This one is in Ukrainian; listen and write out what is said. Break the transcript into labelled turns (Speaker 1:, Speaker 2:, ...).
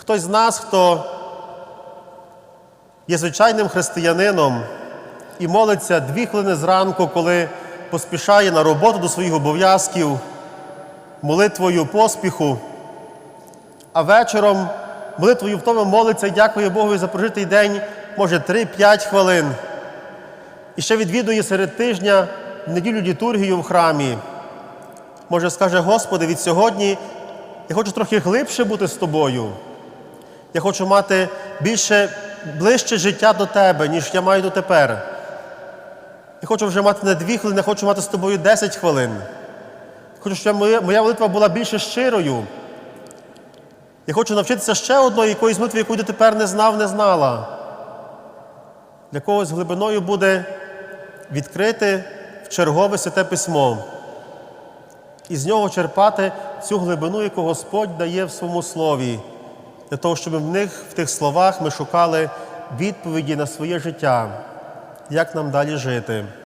Speaker 1: Хтось з нас, хто є звичайним християнином і молиться дві хвилини зранку, коли поспішає на роботу до своїх обов'язків, молитвою поспіху, а вечором молитвою в тому молиться і дякує Богу за прожитий день, може 3-5 хвилин. І ще відвідує серед тижня неділю літургію в храмі. Може, скаже, Господи, від сьогодні я хочу трохи глибше бути з тобою. Я хочу мати більше ближче життя до тебе, ніж я маю дотепер. Я хочу вже мати не дві хвилини, я хочу мати з тобою 10 хвилин. Хочу, щоб моя, моя молитва була більше щирою. Я хочу навчитися ще одної якоїсь молитви, яку я тепер не знав, не знала. Для когось глибиною буде відкрити в чергове святе письмо і з нього черпати цю глибину, яку Господь дає в своєму слові, для того, щоб в них, в тих словах ми шукали відповіді на своє життя, як нам далі жити.